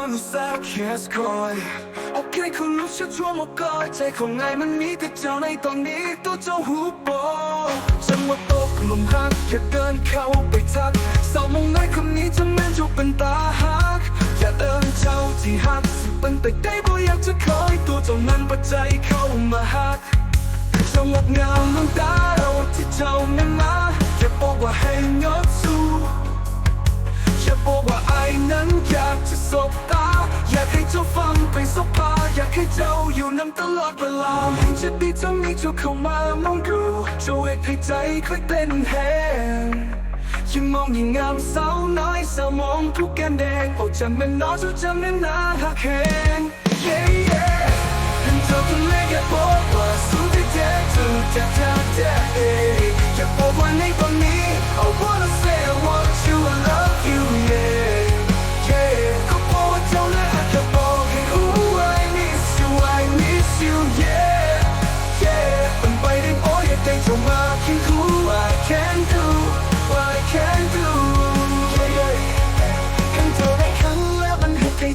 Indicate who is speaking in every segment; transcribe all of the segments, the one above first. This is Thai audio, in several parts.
Speaker 1: wanna say yes คอยโอเคคุณรู้ชัวชัวร์มากอยใจของไงมันมีแต่เจ้าในตอนนี้ตัวเจ้าหูโปฉันว่าตกหลุมรักแค่เดินเข้าไปทักสาวมองในคนนี้จะแม่นจุเป็นตาหักอย่าเดินเจ้าที่หักสิเป็นไปได้บ่อยากจะคอยตัวเจ้านั้นปัจจัยเข้ามาหักจังหวะงามน้ำตาเราที่เจ้านั้นมาแค่บอกว่าให้ยกสู ตาอยากให้เจ้าอยู่น้ำตลอดเวลาจะดีจะมีเจ้าเข้ามามองดูจะเวทให้ใจค่อยเต้นแหงยังมองยิ่งงามสาวน้อยสาวมองทุกแก้มแดงโอ้จำเป็นน้อยจนจำเป็นนาหักแหง yeah yeah เห็นเธอคนแรกอยากบอกว่าสุดที่แท้ถูกจากเธอแท้เองอยากบอกว่าในตอนนี้ I wanna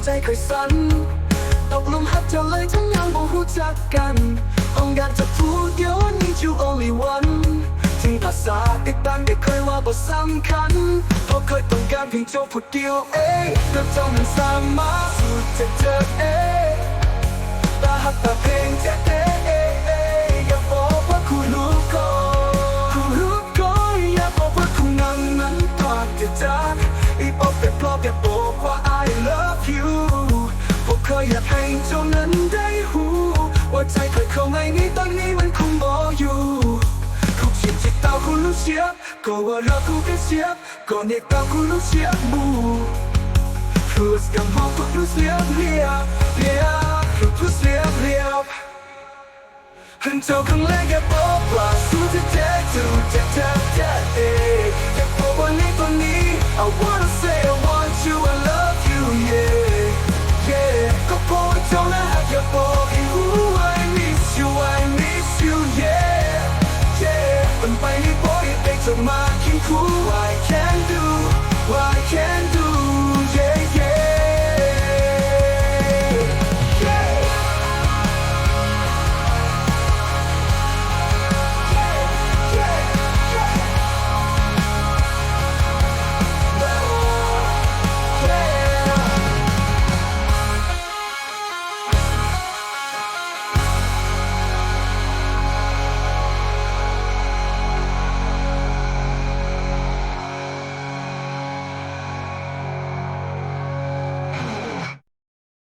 Speaker 1: ให้ใจค่อยสั่นตกลุมหักเธอเลยทั้งยังบ่รู้จักกันองการจะพูดเดี๋ยว need you only one ถึงภาษาติดตั้งได้เคยว่าบ่สำคัญเพราะเคยต้องการเพียงเจ้าผู้เดียวเองแต่เจ้ามันสามารถสุดจะเจอเองตาหักตาเพลงจะเอง ยบก็ว่าเราคู่กันเสียบก็เนียกเต้าคู่รู้เสียบบูพูดกับห้องคุณรู้เสียบเรียบเรียบพูดเสียบเรียบหันเจ้าครั้งแรกแกบอกว่าสู้ที่แท้ถูเจะแท้แท้เองแกบอกว่านี่ตอนนี้ I wanna say i mark and cool.